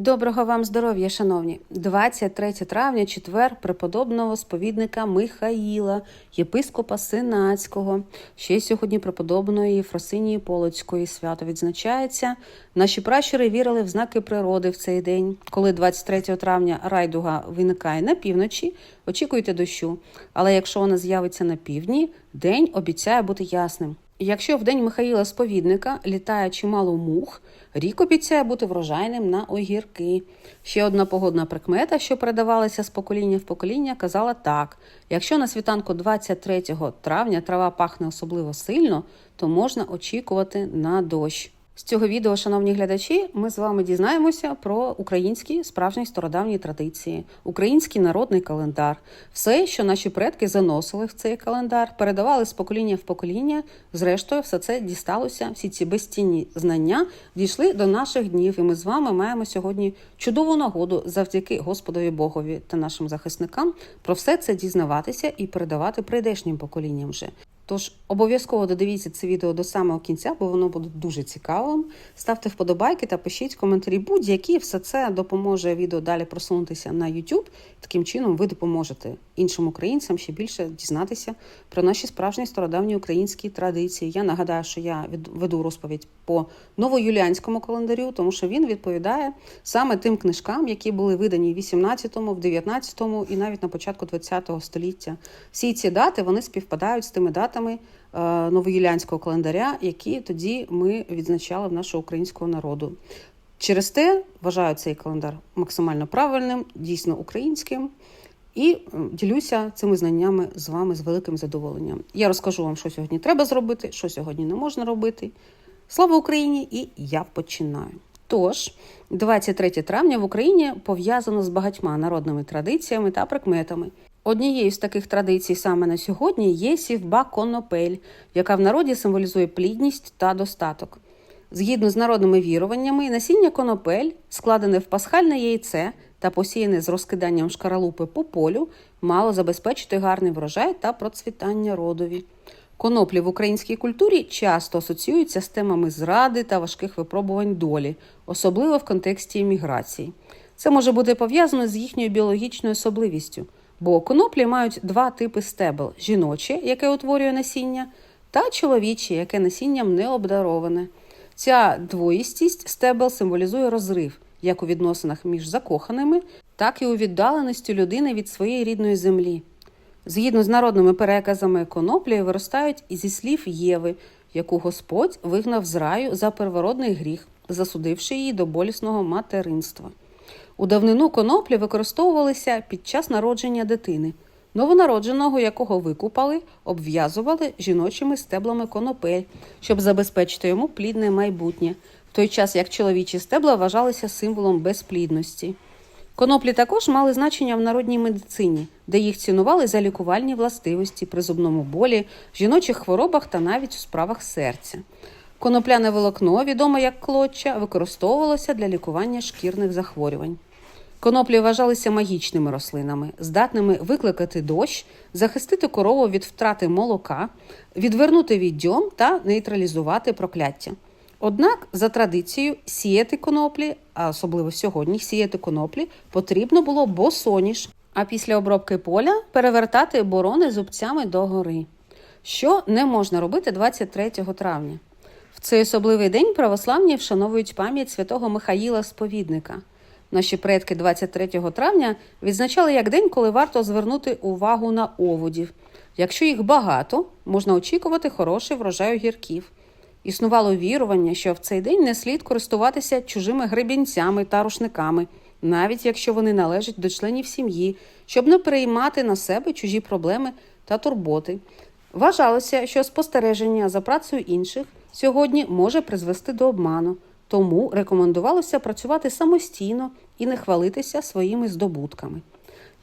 Доброго вам здоров'я, шановні! 23 травня, четвер преподобного сповідника Михаїла, єпископа Синацького. Ще сьогодні преподобної Єфросинії Полоцької свято відзначається. Наші пращури вірили в знаки природи в цей день. Коли 23 травня райдуга виникає на півночі, очікуйте дощу. Але якщо вона з'явиться на півдні, день обіцяє бути ясним. Якщо в день Михаїла Сповідника літає чимало мух, рік обіцяє бути врожайним на огірки. Ще одна погодна прикмета, що передавалася з покоління в покоління, казала так: якщо на світанку 23 травня трава пахне особливо сильно, то можна очікувати на дощ. З цього відео, шановні глядачі, ми з вами дізнаємося про українські справжні стародавні традиції, український народний календар, все, що наші предки заносили в цей календар, передавали з покоління в покоління. Зрештою, все це дісталося. Всі ці безцінні знання дійшли до наших днів, і ми з вами маємо сьогодні чудову нагоду завдяки Господові Богові та нашим захисникам про все це дізнаватися і передавати прийдешнім поколінням вже. Тож обов'язково додивіться це відео до самого кінця, бо воно буде дуже цікавим. Ставте вподобайки та пишіть коментарі будь-які. Все це допоможе відео далі просунутися на YouTube. Таким чином ви допоможете іншим українцям ще більше дізнатися про наші справжні стародавні українські традиції. Я нагадаю, що я веду розповідь по новоюліанському календарю, тому що він відповідає саме тим книжкам, які були видані в 18-му, в 19-му і навіть на початку 20-го століття. Всі ці дати вони співпадають з тими датами е, новоюліанського календаря, які тоді ми відзначали в нашого українського народу. Через те вважаю цей календар максимально правильним, дійсно українським. І ділюся цими знаннями з вами з великим задоволенням. Я розкажу вам, що сьогодні треба зробити, що сьогодні не можна робити. Слава Україні! І я починаю. Тож, 23 травня в Україні пов'язано з багатьма народними традиціями та прикметами. Однією з таких традицій саме на сьогодні є сівба конопель, яка в народі символізує плідність та достаток. Згідно з народними віруваннями, насіння конопель, складене в пасхальне яйце та посіяне з розкиданням шкаралупи по полю, мало забезпечити гарний врожай та процвітання родові. Коноплі в українській культурі часто асоціюються з темами зради та важких випробувань долі, особливо в контексті еміграції. Це може бути пов'язано з їхньою біологічною особливістю, бо коноплі мають два типи стебел: жіноче, яке утворює насіння, та чоловіче, яке насінням не обдароване. Ця двоїстість стебел символізує розрив як у відносинах між закоханими, так і у віддаленості людини від своєї рідної землі. Згідно з народними переказами, коноплі виростають зі слів Єви, яку Господь вигнав з раю за первородний гріх, засудивши її до болісного материнства. У давнину коноплі використовувалися під час народження дитини, новонародженого, якого викупали, обв'язували жіночими стеблами конопель, щоб забезпечити йому плідне майбутнє, в той час як чоловічі стебла вважалися символом безплідності. Коноплі також мали значення в народній медицині, де їх цінували за лікувальні властивості при зубному болі, жіночих хворобах та навіть у справах серця. Конопляне волокно, відоме як клоччя, використовувалося для лікування шкірних захворювань. Коноплі вважалися магічними рослинами, здатними викликати дощ, захистити корову від втрати молока, відвернути віддьом та нейтралізувати прокляття. Однак, за традицією, сіяти коноплі, а особливо сьогодні сіяти коноплі, потрібно було босоніж, а після обробки поля перевертати борони зубцями догори, що не можна робити 23 травня. Цей особливий день православні вшановують пам'ять святого Михаїла Сповідника. Наші предки 23 травня відзначали як день, коли варто звернути увагу на оводів. Якщо їх багато, можна очікувати хороший врожай огірків. Існувало вірування, що в цей день не слід користуватися чужими гребінцями та рушниками, навіть якщо вони належать до членів сім'ї, щоб не переймати на себе чужі проблеми та турботи. Вважалося, що спостереження за працею інших сьогодні може призвести до обману, тому рекомендувалося працювати самостійно і не хвалитися своїми здобутками.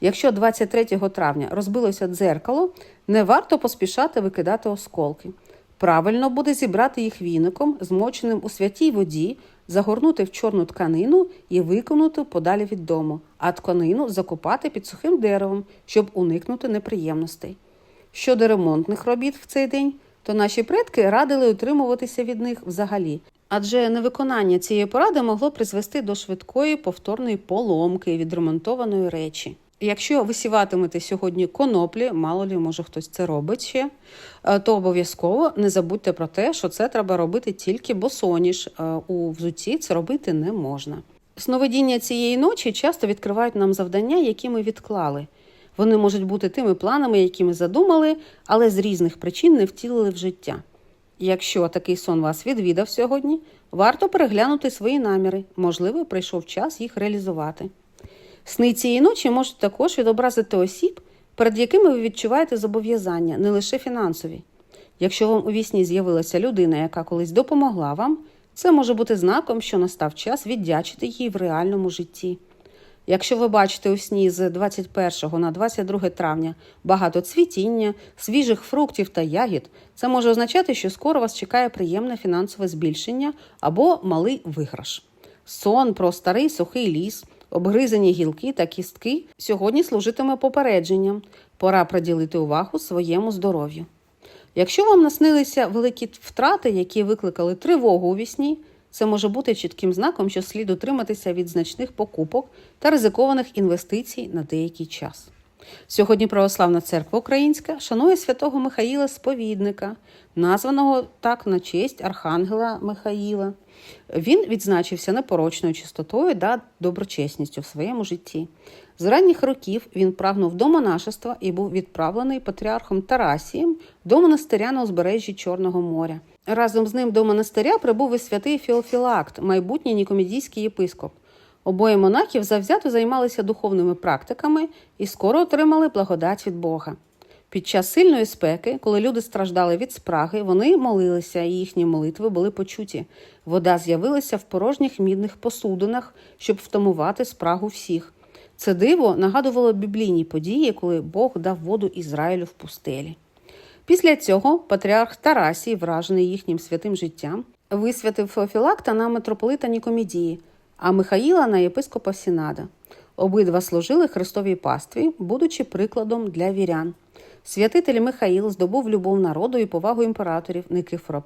Якщо 23 травня розбилося дзеркало, не варто поспішати викидати осколки. Правильно буде зібрати їх віником, змоченим у святій воді, загорнути в чорну тканину і викинути подалі від дому, а тканину закопати під сухим деревом, щоб уникнути неприємностей. Щодо ремонтних робіт в цей день, то наші предки радили утримуватися від них взагалі. Адже невиконання цієї поради могло призвести до швидкої повторної поломки відремонтованої речі. Якщо висіватимете сьогодні коноплі, мало лі, може хтось це робить ще, е, то обов'язково не забудьте про те, що це треба робити тільки босоніж. Е, У взуті це робити не можна. Сновидіння цієї ночі часто відкривають нам завдання, які ми відклали. Вони можуть бути тими планами, які ми задумали, але з різних причин не втілили в життя. Якщо такий сон вас відвідав сьогодні, варто переглянути свої наміри. Можливо, прийшов час їх реалізувати. Сни цієї ночі можуть також відобразити осіб, перед якими ви відчуваєте зобов'язання, не лише фінансові. Якщо вам у вісні з'явилася людина, яка колись допомогла вам, це може бути знаком, що настав час віддячити їй в реальному житті. Якщо ви бачите у сні з 21 на 22 травня багато цвітіння, свіжих фруктів та ягід, це може означати, що скоро вас чекає приємне фінансове збільшення або малий виграш. Сон про старий сухий ліс, обгризані гілки та кістки сьогодні служитиме попередженням. Пора приділити увагу своєму здоров'ю. Якщо вам наснилися великі втрати, які викликали тривогу у вісні, це може бути чітким знаком, що слід утриматися від значних покупок та ризикованих інвестицій на деякий час. Сьогодні Православна церква Українська шанує святого Михаїла Сповідника, названого так на честь Архангела Михаїла. Він відзначився непорочною чистотою та доброчесністю в своєму житті. З ранніх років він прагнув до монашества і був відправлений патріархом Тарасієм до монастиря на узбережжі Чорного моря. Разом з ним до монастиря прибув і святий Феофілакт, майбутній нікомедійський єпископ. Обоє монахів завзято займалися духовними практиками і скоро отримали благодать від Бога. Під час сильної спеки, коли люди страждали від спраги, вони молилися, і їхні молитви були почуті. Вода з'явилася в порожніх мідних посудинах, щоб втамувати спрагу всіх. Це диво нагадувало біблійні події, коли Бог дав воду Ізраїлю в пустелі. Після цього патріарх Тарасій, вражений їхнім святим життям, висвятив Феофілакта на митрополита Нікомедії, а Михаїла на єпископа Сінада. Обидва служили Христовій пастві, будучи прикладом для вірян. Святитель Михаїл здобув любов народу і повагу імператорів Никифора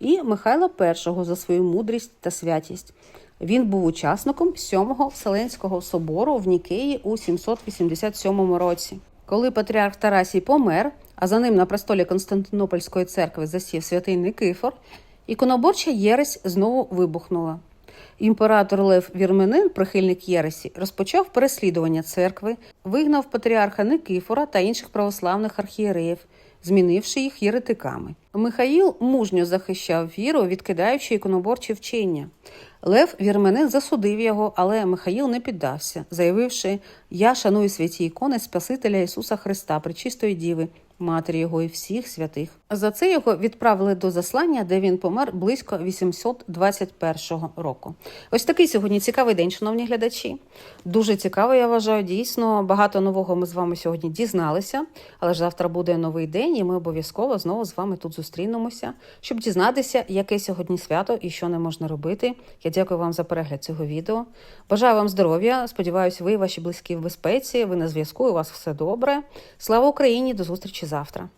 І і Михайла І за свою мудрість та святість. Він був учасником Сьомого Вселенського собору в Нікеї у 787 році. Коли патріарх Тарасій помер, а за ним на престолі Константинопольської церкви засів святий Никифор, іконоборча єресь знову вибухнула. Імператор Лев Вірменин, прихильник Єресі, розпочав переслідування церкви, вигнав патріарха Никифора та інших православних архієреїв, змінивши їх єретиками. Михаїл мужньо захищав віру, відкидаючи іконоборчі вчення. Лев Вірменин засудив його, але Михаїл не піддався, заявивши: Я шаную святі ікони Спасителя Ісуса Христа, Пречистої Діви, матері його і всіх святих. За це його відправили до заслання, де він помер близько 821 року. Ось такий сьогодні цікавий день, шановні глядачі. Дуже цікаво, я вважаю. Дійсно, багато нового ми з вами сьогодні дізналися. Але ж завтра буде новий день, і ми обов'язково знову з вами тут зустрінемося, щоб дізнатися, яке сьогодні свято і що не можна робити. Я дякую вам за перегляд цього відео. Бажаю вам здоров'я. Сподіваюся, ви і ваші близькі в безпеці. Ви на зв'язку. У вас все добре. Слава Україні! До зустрічі завтра.